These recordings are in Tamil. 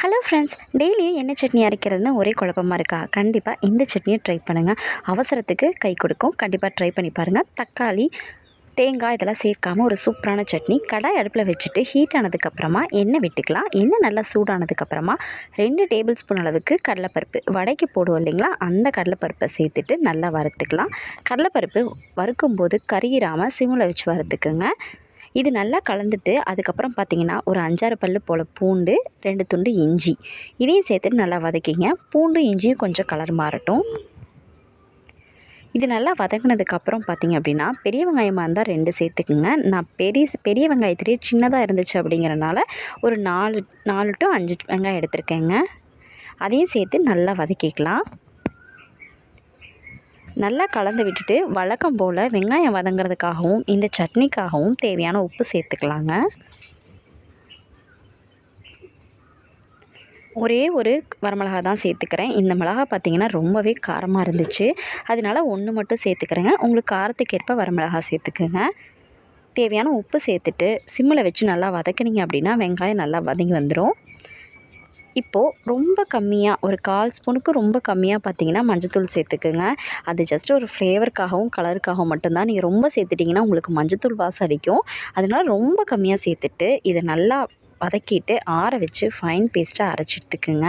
ஹலோ ஃப்ரெண்ட்ஸ் டெய்லியும் என்ன சட்னி அரைக்கிறதுன்னு ஒரே குழப்பமாக இருக்கா? கண்டிப்பாக இந்த சட்னியை ட்ரை பண்ணுங்கள் அவசரத்துக்கு கை கொடுக்கும். கண்டிப்பாக ட்ரை பண்ணி பாருங்கள் தக்காளி தேங்காய் இதெல்லாம் சேர்க்காமல் ஒரு சூப்பரான சட்னி. கடாய் அடுப்பில் வச்சுட்டு ஹீட் ஆனதுக்கப்புறமா எண்ணெய் விட்டுக்கலாம். எண்ணெய் நல்லா சூடானதுக்கப்புறமா ரெண்டு டேபிள் ஸ்பூன் அளவுக்கு கடலைப்பருப்பு. வடைக்கு போடுவோம் இல்லைங்களா? அந்த கடலைப்பருப்பை சேர்த்துட்டு நல்லா வறுத்துக்கலாம். கடலைப்பருப்பு வறுக்கும்போது கருகிராமல் சிம்மில் வச்சு வறுத்துக்குங்க. இது நல்லா கலந்துட்டு அதுக்கப்புறம் பார்த்தீங்கன்னா ஒரு அஞ்சாறு பல்லு போல் பூண்டு ரெண்டு துண்டு இஞ்சி. இதையும் சேர்த்துட்டு நல்லா வதக்கிங்க. பூண்டு இஞ்சியும் கொஞ்சம் கலர் மாறட்டும். இது நல்லா வதங்கினதுக்கப்புறம் பார்த்தீங்க அப்படின்னா பெரிய வெங்காயமாக இருந்தால் ரெண்டு சேர்த்துக்குங்க. நான் பெரிய பெரிய வெங்காயத்திலேயே சின்னதாக இருந்துச்சு அப்படிங்கிறனால ஒரு நாலு நாலு டு அஞ்சு வெங்காயம் எடுத்திருக்கேங்க. அதையும் சேர்த்து நல்லா வதக்கிக்கலாம். நல்லா கலந்து விட்டுட்டு வழக்கம் போல் வெங்காயம் வதங்கிறதுக்காகவும் இந்த சட்னிக்காகவும் தேவையான உப்பு சேர்த்துக்கலாங்க. ஒரே ஒரு வரமிளகா தான் சேர்த்துக்கிறேன். இந்த மிளகா பார்த்திங்கன்னா ரொம்பவே காரமாக இருந்துச்சு. அதனால ஒன்று மட்டும் சேர்த்துக்கிறேங்க. உங்களுக்கு காரத்துக்கு ஏற்ப வரமிளகா சேர்த்துக்குங்க. தேவையான உப்பு சேர்த்துட்டு சிம்மில் வச்சு நல்லா வதக்குனீங்க அப்படின்னா வெங்காயம் நல்லா வதங்கி வந்துடும் இப்போது ரொம்ப கம்மியாக ஒரு கால் ஸ்பூனுக்கு ரொம்ப கம்மியாக பார்த்தீங்கன்னா மஞ்சத்தூள் சேர்த்துக்குங்க. அது ஜஸ்ட் ஒரு ஃப்ளேவருக்காகவும் கலருக்காகவும் மட்டும்தான். நீங்கள் ரொம்ப சேர்த்துட்டிங்கன்னா உங்களுக்கு மஞ்சத்தூள் வாசம் அடிக்கும். அதனால் ரொம்ப கம்மியாக சேர்த்துட்டு இதை நல்லா வதக்கிட்டு ஆற வச்சு ஃபைன் பேஸ்ட்டாக அரைச்சி எடுத்துக்குங்க.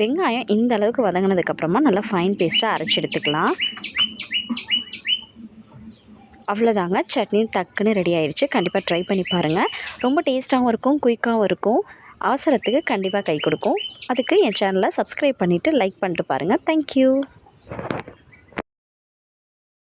வெங்காயம் இந்த அளவுக்கு வதங்கினதுக்கப்புறமா நல்லா ஃபைன் பேஸ்ட்டாக அரைச்சி எடுத்துக்கலாம். அவ்வளோதாங்க. சட்னி டக்குன்னு ரெடி ஆயிடுச்சு கண்டிப்பாக ட்ரை பண்ணி பாருங்கள் ரொம்ப டேஸ்ட்டாகவும் இருக்கும் குயிக்காகவும் இருக்கும். அவசரத்துக்கு கண்டிப்பாக கை கொடுக்கும். அதுக்கு என் சேனலை சப்ஸ்கிரைப் பண்ணிவிட்டு லைக் பண்ணிட்டு பாருங்கள் தேங்க்யூ